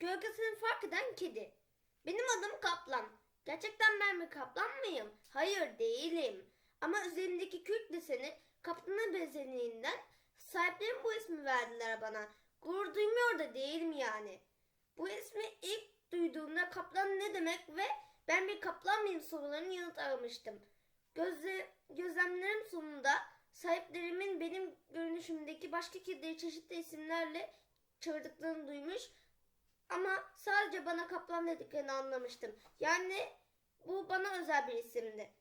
Gölgesini fark eden kedi. Benim adım Kaplan. Gerçekten ben bir kaplan mıyım? Hayır değilim. Ama üzerimdeki kürk deseni kaplana benzediğinden sahiplerim bu ismi verdiler bana. Gurur duymuyor da değilim yani. Bu ismi ilk duyduğumda kaplan ne demek ve ben bir kaplan mıyım sorularını yanıt aramıştım. Gözle, gözlemlerim sonunda sahiplerimin benim görünüşümdeki başka kedileri çeşitli isimlerle çağırdıklarını duymuş ama sadece bana kaplan dediklerini anlamıştım. Yani bu bana özel bir isimdi.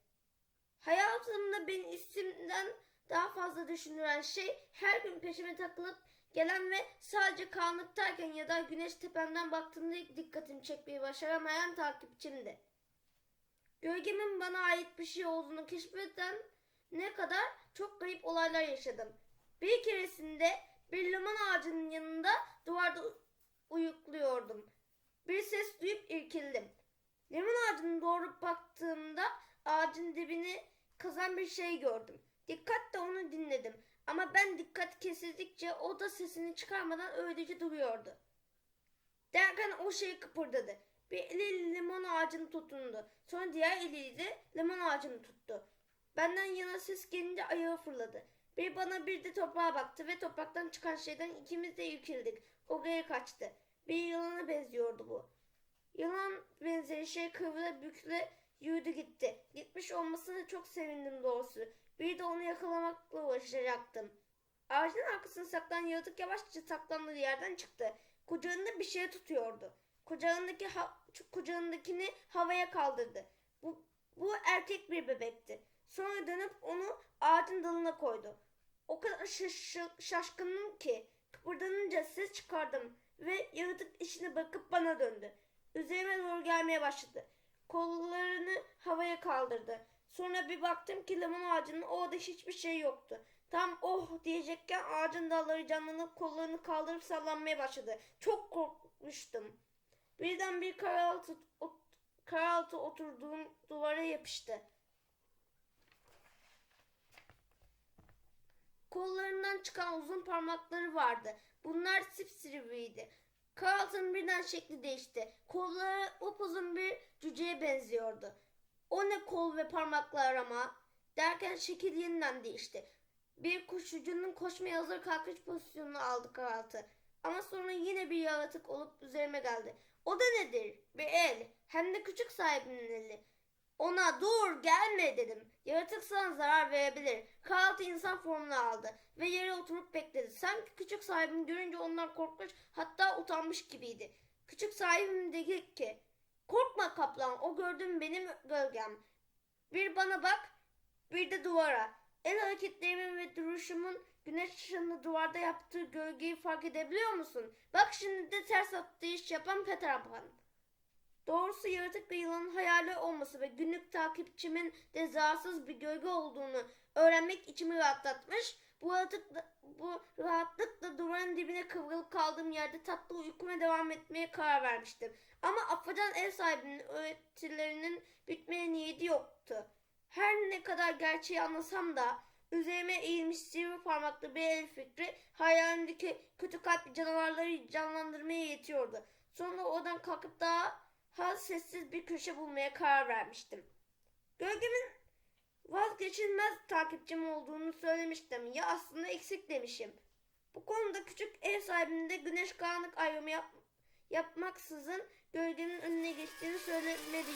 Hayatımda beni isimden daha fazla düşündüren şey her gün peşime takılıp gelen ve sadece karanlıktayken ya da güneş tepemden baktığımda dikkatimi çekmeyi başaramayan takipçimdi. Gölgemin bana ait bir şey olduğunu keşfeden ne kadar çok garip olaylar yaşadım. Bir keresinde bir limon ağacının yanında duvarda uyukluyordum. Bir ses duyup irkildim. Limon ağacına doğru baktığımda ağacın dibini kazan bir şey gördüm. Dikkatle onu dinledim. Ama ben dikkat kesildikçe o da sesini çıkarmadan öylece duruyordu. Derken o şey kıpırdadı. Bir eliyle limon ağacını tutundu. Sonra diğer eliyle limon ağacını tuttu. Benden yana ses gelince ayağı fırladı. Bir bana bir de toprağa baktı ve topraktan çıkan şeyden ikimiz de irkildik. O geri kaçtı. Bir yılana benziyordu bu. Yılan benzeri şey kıvrıla bükle yürüdü gitti. Gitmiş olmasına çok sevindim doğrusu. Bir de onu yakalamakla uğraşacaktım. Ağacın arkasına saklanan yaratık yavaşça saklandığı yerden çıktı. Kucağında bir şey tutuyordu. Kucağındaki ha- kucağındakini havaya kaldırdı. Bu, bu erkek bir bebekti. Sonra dönüp onu ağacın dalına koydu. O kadar şaş- şaşkınım ki kıpırdanınca ses çıkardım ve yaratık işine bakıp bana döndü. Üzerime doğru gelmeye başladı. Kollarını havaya kaldırdı. Sonra bir baktım ki limon ağacının orada hiçbir şey yoktu. Tam oh diyecekken ağacın dalları canlanıp kollarını kaldırıp sallanmaya başladı. Çok korkmuştum. Birden bir karaltı, ot, karaltı oturduğum duvara yapıştı. Kollarından çıkan uzun parmakları vardı. Bunlar sipsiriviydi. Carlton birden şekli değişti. Kolları upuzun bir cüceye benziyordu. O ne kol ve parmaklar ama. Derken şekil yeniden değişti. Bir kuşucunun koşmaya hazır kalkış pozisyonunu aldı Carlton. Ama sonra yine bir yaratık olup üzerime geldi. O da nedir? Bir el. Hem de küçük sahibinin eli. Ona dur gelme dedim. Yaratık sana zarar verebilir. Carlton insan formunu aldı ve yere oturup bekledi. Sanki küçük sahibini görünce ondan korkmuş hatta utanmış gibiydi. Küçük sahibim dedi ki korkma kaplan o gördüğüm benim gölgem. Bir bana bak bir de duvara. El hareketlerimin ve duruşumun güneş ışığında duvarda yaptığı gölgeyi fark edebiliyor musun? Bak şimdi de ters attığı iş yapan Peter Pan. Doğrusu yaratık ve yılanın hayali olması ve günlük takipçimin de zararsız bir gölge olduğunu öğrenmek içimi rahatlatmış. Bu, rahatlıkla, bu rahatlıkla duvarın dibine kıvrılıp kaldığım yerde tatlı uykuma devam etmeye karar vermiştim. Ama afacan ev sahibinin öğretilerinin bitmeye niyeti yoktu. Her ne kadar gerçeği anlasam da üzerime eğilmiş sivri parmaklı bir el fikri hayalimdeki kötü kalpli canavarları canlandırmaya yetiyordu. Sonra oradan kalkıp daha ha sessiz bir köşe bulmaya karar vermiştim. Gölgemin vazgeçilmez takipçim olduğunu söylemiştim. Ya aslında eksik demişim. Bu konuda küçük ev sahibinde güneş karanlık ayrımı yap, yapmaksızın gölgenin önüne geçtiğini söylemedi